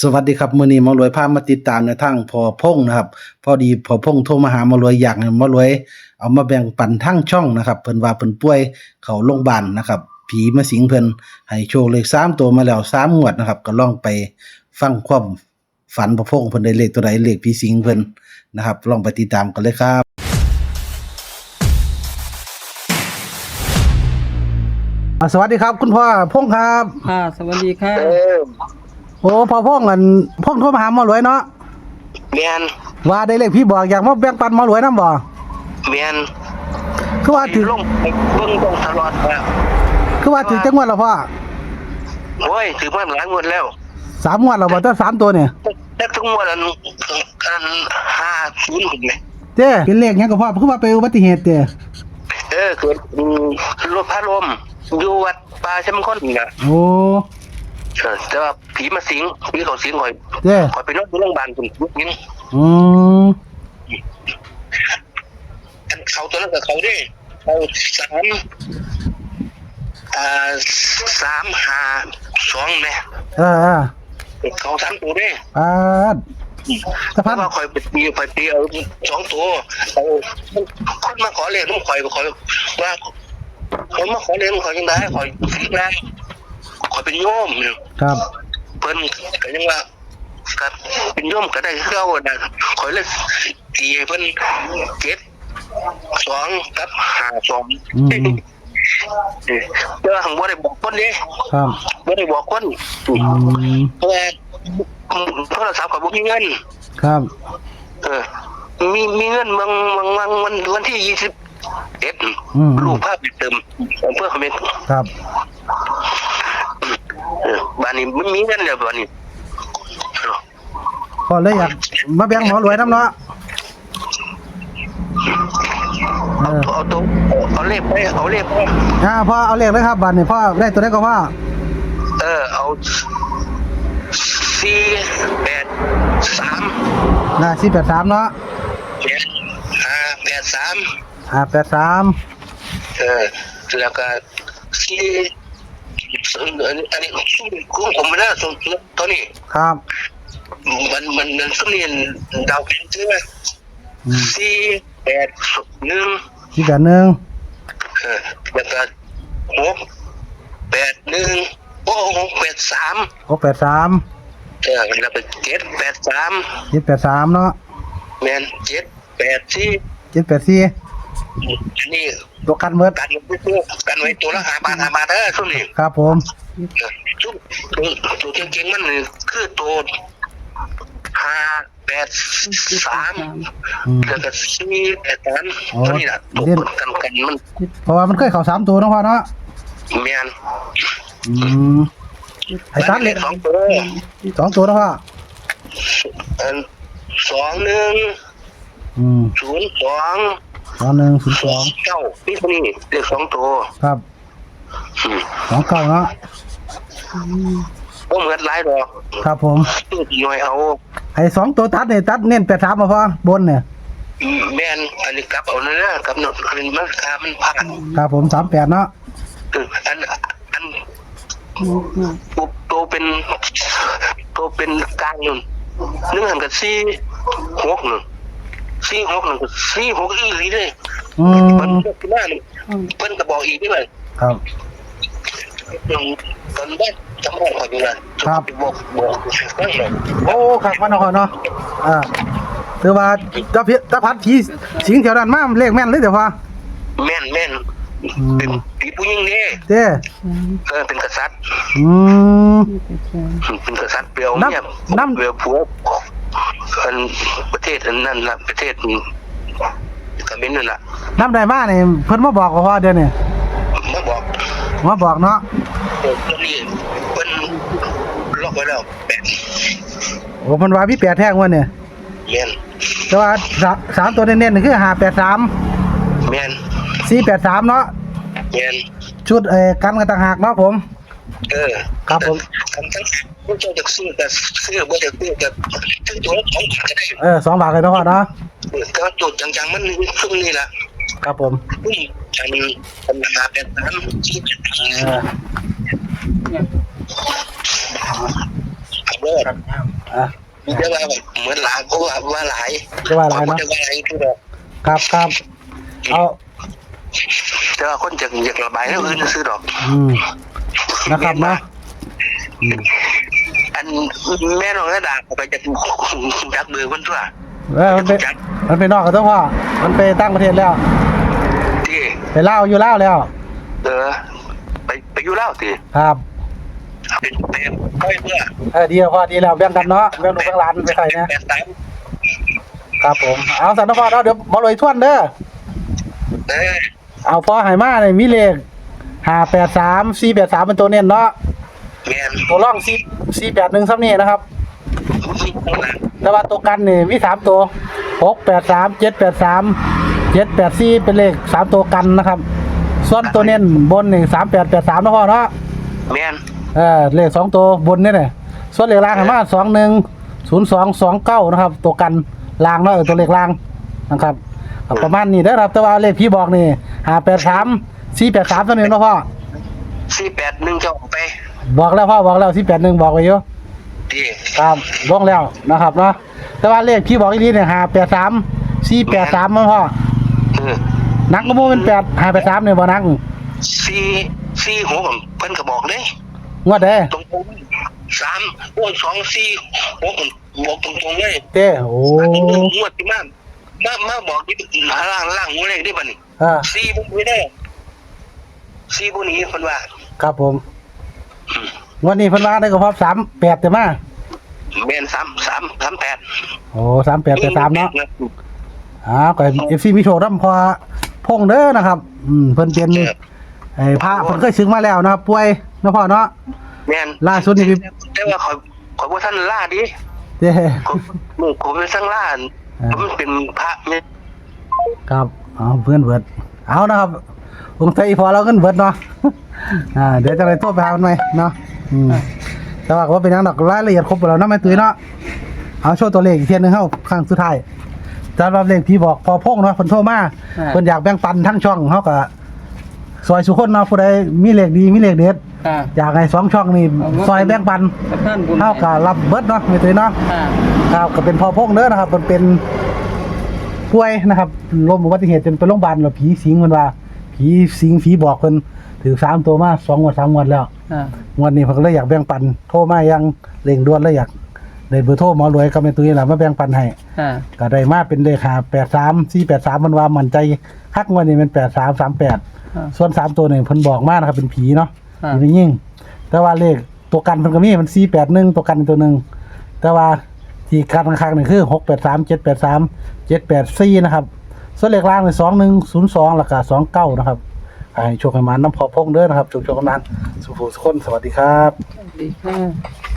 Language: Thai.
สวัสดีครับมื้อนี้หมารวยพามาติดตามในทางพอพงนะครับ พอดีพอพงโทรมาหาหมารวยอยากให้หมารวย เอามาแบ่งปันทางช่องนะครับเพิ่นว่าเพิ่นป่วยเข้าโรงพยาบาลนะครับ ผีมาสิงเพิ่นให้โชคเลข3ตัวมาแล้ว3งวดนะครับ ก็ลองไปฟังความฝันพอพงเพิ่นได้เลขตัวใดเลขผีสิงเพิ่นนะครับลองไปติดตามกันเลยครับอ่าสวัสดีครับ คุณพ่อพงครับ ค่ะสวัสดีค่ะ เออ โอ้พอพงอันพงโทรมาหาหมารวยเนาะเมียนว่าได้เลขพี่บอกอยากมาแบ่งปันหมารวยนำบ่เมียนคือว่าถือลงไปเบิ่งตรงตลอดแล้วคือว่าถือจังหวัดละพ่อโอ้ยถือมาหลายงวดแล้วสามงวดและบ่ตั้งสามตัวเนี่ยแต่ทุกงวดอันอันห้าศูนย์ผมเลยเจ้เป็นเลขหยังก็พ่อคือว่าไปอุบัติเหตุเจ้เออเกิดอืมรถพระลมอยู่วัดป่าชมคนน่ะโอ้ เออแต่ว่าผีมาสิงผีเขาสิงข่อยเจ้ข่อยไปนอนอยู่โรงพยาบาลผมยินอืมอันเขาตัวนั้นกับเขาเด้เขาสามอ่าสามห้าสองแม่เออเออเขาสามตัวเด้ปาด สะพานว่าคอยไปตีไปตีเอาสองตัวเอาคนมาขอเรียนต้องคอยคอยว่าคนมาขอเรียนคอยยังได้คอยฟิกได้ คอยเป็นโยมเนี่ยครับเพิ่นก็ยังว่ากับเป็นโยมก็ได้เข้านะคอยเลยตีให้เพิ่นเจ็ดสองกับห้าสองอืมอืมเออแต่ว่าหังบ่ได้บอกคนนี้ครับบ่ได้บอกคนอืมเพราะว่าโทรศัพท์กับบ่มีเงิน ครับเออ มีมีเงินบางบางบางวันวันที่ยี่สิบเอ็ดอืมลูกภาพไปเติมเพื่อคอมเมนต์ครับ เออบ้านนี้ไม่มีเงินเลยบ้านนี้พ่อเลยอยากมาแบ่งหมารวยนำเนาะเออเอาตัวเอาเลขไปเอาเลขไปอ่าพ่อเอาเลขเลยครับบัดนี้พ่อได้ตัวได้ก็พ่อเออเอาสี่แปดสามน่ะ483เนาะเนี่ยห้าแปดสาม583เออแล้วก็สี่ อันนี้อันนี้ซุ้มของผมไม่ได้ซุ้มตอนนี้ครับมันมันมันซุ้มเรียนดาวเป็นใช่ไหมอืมสี่แปดหนึ่ง481เออแล้วก็หกแปดหนึ่งโอ้หกแปดสาม683เออแล้วก็เจ็ดแปดสาม783เนาะแมนเจ็ดแปดสี่784 อันนี้ตัวกันเบิดกันไว้ตัวกันไว้ตัวละหาบาทหาบาทเด้อช่วงนี้ครับผมเออช่วงตัวตัวเก่งๆมันนี่คือตัวห้าแปดสามอืมแล้วก็สี่แปดสามอ๋อตัวนี้แหละตัวกันกันมันเพราะว่ามันเคยเข้าสามตัวเนาะพ่อเนาะแมนอืมไอ้ตัดเล็กสองตัวสองตัวเนาะพ่ออันสองหนึ่งอืมศูนย์สอง สองหนึ่งศูนย์สองเก้านี่คนนี้เรียกสองตัวครับอืมสองเก้าเนาะก็เหมือนหลายดอกครับผมตัวที่หน่อยเอาไอ้สองตัวตัดเนี่ยตัดเน้นแปดสามมาพ่อบนเนี่ยแม่นอันนี้กลับเอาเนื้อกลับหนดอันนี้มันคามันผ่านครับผมสามแปดเนาะเอออันอันตัวตัวเป็นตัวเป็นกลางหนึ่งนึกหันกับซี่หกหนึ่ง ซี่หกหนึ่งกับซี่หกอีหลีเลยอืมันมเพิ่นหน้านี่เพิ่นก็บอกอีกด้วยครับอืมตอนบ้านจำได้ขออยู่นะบอกบอกฟังหน่อยโอ้ครับพ่อเนาะพ่อเนาะอ่าถือว่าตะพิตะพัดผีสิงแถวนั้นมาเลขแม่นเลยเดี๋ยวพ่อแม่นแม่นอืเป็นมผีผู้หญิงนี่เจ้เออเป็นกษัตริย์อืมเป็นกษัตริย์เปรียวน้ำเนี่ยน้ำเปรียวผัว อันประเทศอันนั้นนะประเทศกามินนั่นน่ะน้ำได้มาเนี่ยเพิ่นมาบอกว่าพ่อเดี๋ยวนี้มาบอกมาบอกเนาะเออตัวนี้เป็นล็อกไว้แล้วแปดโอ้เพิ่นว่ามีแปดแท่งวันเนี่ยแม่นแต่ว่าสามสามตัวเน้นๆนี่คือห้าแปดสามแม่นสี่แปดสามเนาะแม่นชุดเอ่อกันกันต่างหากเนาะผม เออครับผม คำทั้งผู้เจ้าจะซื้อแต่ซื้อบ่จะซื้อแต่ซื้อตัวละสองบาทก็ได้เออสองบาทเลยเนาะพ่อเนาะเออแต่ว่าจุดจังๆมันช่วงนี้ล่ะครับผมอุ้ยอันปัญหาเป็นนั้นที่เป็นเออเอาเลยอะเรียกว่าแบบเหมือนหลายเพราะว่าว่าหลายเรียกว่าหลายเนอะเรียกว่าหลายคือแบบครับครับเอาแต่ว่าคนจะอยากระบายแล้วอื่นซื้อดอก อืมนะครับเนาะ อืมอันแม่น้องระดาเขาไปจากจักเบือคนทั่วเออมันไปมันไปนอกกับตัวพ่อมันไปตั้งประเทศแล้วที่ไปเล่าวอยู่เล่าวแล้ว เออ ไปไปอยู่แล้วสิครับเป็นเป็นค่อยเพื่อเออดีแล้วพ่อดีแล้วแบ่งกันเนาะแบ่งลูกแบ่งหลานไปใส่นะแปดสามครับผมเอาสันนพ่อเนาะเดี๋ยวมาลอยทวนเด้อเออเอาพ่อไหมาเนี่ยมีเลขห้าแปดสามสี่แปดสามเป็นตัวเน้นเนาะแมน ตัวร่องสี่สี่แปดหนึ่งซ้ำนี่นะครับมีข้างหลังแต่ว่าตัวกันนี่มีสามตัวหกแปดสามเจ็ดแปดสามเจ็ดแปดสี่เป็นเลขสามตัวกันนะครับ ส่วนตัวเน้นบนนี่สามแปดแปดสามนะพ่อเนาะแมนเออเลขสองตัวบนนี่แหละส่วนเลขล่างหันมาสองหนึ่งศูนย์สองสองเก้านะครับ ตัวกันล่างเนาะเออตัวเลขล่างนะครับเอาประมาณนี้ได้อครับแต่ว่าเลขพี่บอกนี่ห้าแปดสามสี่แปดสามตัวนี้เนาะพ่อ สี่แปดหนึ่งจะออกไปบอกแล้วพ่อบอกแล้วสี่แปดหนึ่งบอกไว้เยอะดีครับลงแล้วนะครับเนาะแต่ว่าเลขพี่บอกอีกทีเนี่ยห้าแปดสามสี่แปดสามมั้งพ่อเออนักก็โมเป็นแปดห้าแปดสามเนี่ยบ่นักสี่สี่หกเพิ่นก็บอกเลยงวดเด้ตรงๆสามโอ้ยสองสี่หกบอกตรงๆเลยเต้โอ้งวดที่มามามาบอกที่ล่างล่างงูเลขได้ป่ะนี่อ่าสี่บุไม่ได้สี่บุนี้คนว่า ครับผมงวันนี้เพิ่นว่าได้ก็พบสามแปดแต่มาเมนสามสามสามแปดโอ้สามแปดแปดสามเนาะอ่าก็เอฟซีมีโชว์น้ำพอพงเด้อนะครับ อืมเพิ่นเป็นไอ้พระเพิ่นเคยซึ้งมาแล้วนะครับป่วยเนาะพ่อเนาะแมนล่าสุดนี่พี่แต่ว่าขอขอว่าท่านล่าดิเต้ผมผมเป็นสังล่าผมเป็นพระเนี่ยครับเอาเพื่อนเบิดเอานะครับ องค์ไทยพอเราเงินเบิดเนาะอ่าเดี๋ยวจะไปโทษไปหามันไหมเนาะอืมแต่ว่าก็ว่าเป็นหยังดอกรายละเอียดครบหมดแล้วเนาะแม่ตุ้ยเนาะเอาโชว์ตัวเลขอีกเทียนหนึงเข้าครั้งสุดท้ายสำหรับเลขที่บอกพอพงเนาะเพิ่นโทรมาเพิ่นอยากแบ่งปันทั้งช่องเฮาก็ซอยสุคนเนาะผู้ใดมีเลขดีมีเลขเด็ดค่ะ อยากให้สองช่องนี่ซอยแบ่งปันประท่านบุญเฮาก็รับเบิดเนาะแม่ตุ้ยเนาะ ค่ะครับก็เป็นพอพงเด้อนะครับ มันเป็นป่วยนะครับล้มอุบัติเหตุจนไปโรงพยาบาลแล้วผีสิงมันว่า ผีสิงผีบอกเพิ่นถือสามตัวมาสองงวดสามงวดแล้วค่ะงวดนี้เพิ่นก็เลยอยากแบ่งปันโทรมายังเร่งด่วนเลยอยากได้เบอร์โทรหมอรวยกับแม่ตุ้ยล่ะมาแบ่งปันให้ค่ะก็ได้มาเป็นเลขหาแปดสามสี่แปดสามมันว่ามั่นใจคักงวดนี้เป็นแปดสามสามแปดค่ะส่วนสามตัวนี่เพิ่นบอกมานะครับเป็นผีเนาะค่ะผีไม่ยิ่งแต่ว่าเลขตัวกันเพิ่นก็มีมันสี่แปดหนึ่งตัวกันตัวหนึ่งแต่ว่าที่กันข้างๆนี่คือหกแปดสามเจ็ดแปดสามเจ็ดแปดสี่นะครับ ส่วนเลขล่างเลยสองหนึ่งศูนย์สองราคาสองเก้านะครับให้โชคให้มาน้ำพอพงเด้อนะครับโชคโชคกันมันสุขสุขคนสวัสดีครับสวัสดีค่ะ